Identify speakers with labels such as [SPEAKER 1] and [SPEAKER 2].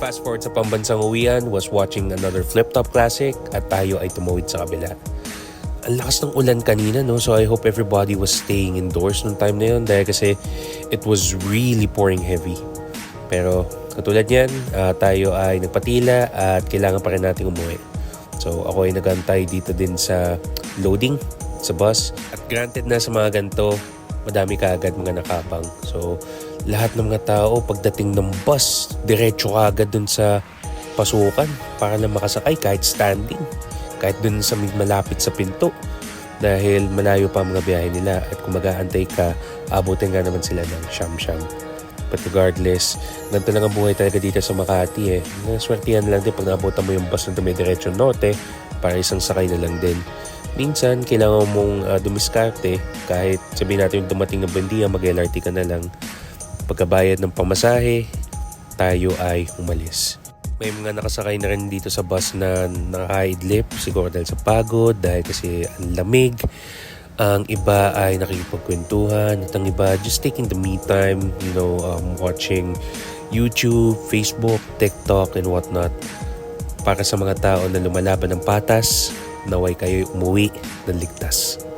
[SPEAKER 1] Fast forward sa pambansang uwian was watching another flip-top classic at tayo ay tumawid sa kabila. Ang lakas ng ulan kanina no so I hope everybody was staying indoors nung time na yun dahil kasi it was really pouring heavy. Pero katulad yan, ah, tayo ay nagpatila at kailangan pa rin natin umuwi. So ako ay nagantay dito din sa loading sa bus. At granted na sa mga ganito, madami ka agad mga nakabang. So lahat ng mga tao pagdating ng bus, diretso ka agad dun sa pasukan para lang makasakay kahit standing. Kahit dun sa malapit sa pinto. Dahil malayo pa mga biyahe nila at kung mag-aantay ka, abutin nga naman sila ng siyam-siyam. But regardless, ganito lang ang buhay talaga dito sa Makati eh. Naswertihan lang din pag nabutan mo yung bus na dumidiretso norte para isang sakay na lang din. Minsan, kailangan mong uh, dumiskarte kahit sabihin natin yung dumating ng bandiya, mag-LRT ka na lang. Pagkabayad ng pamasahe, tayo ay umalis. May mga nakasakay na rin dito sa bus na nakaidlip siguro dahil sa pagod, dahil kasi ang lamig. Ang iba ay nakikipagkwentuhan at ang iba just taking the me time, you know, um, watching YouTube, Facebook, TikTok, and whatnot. Para sa mga tao na lumalaban ng patas, naway kayo umuwi ng ligtas.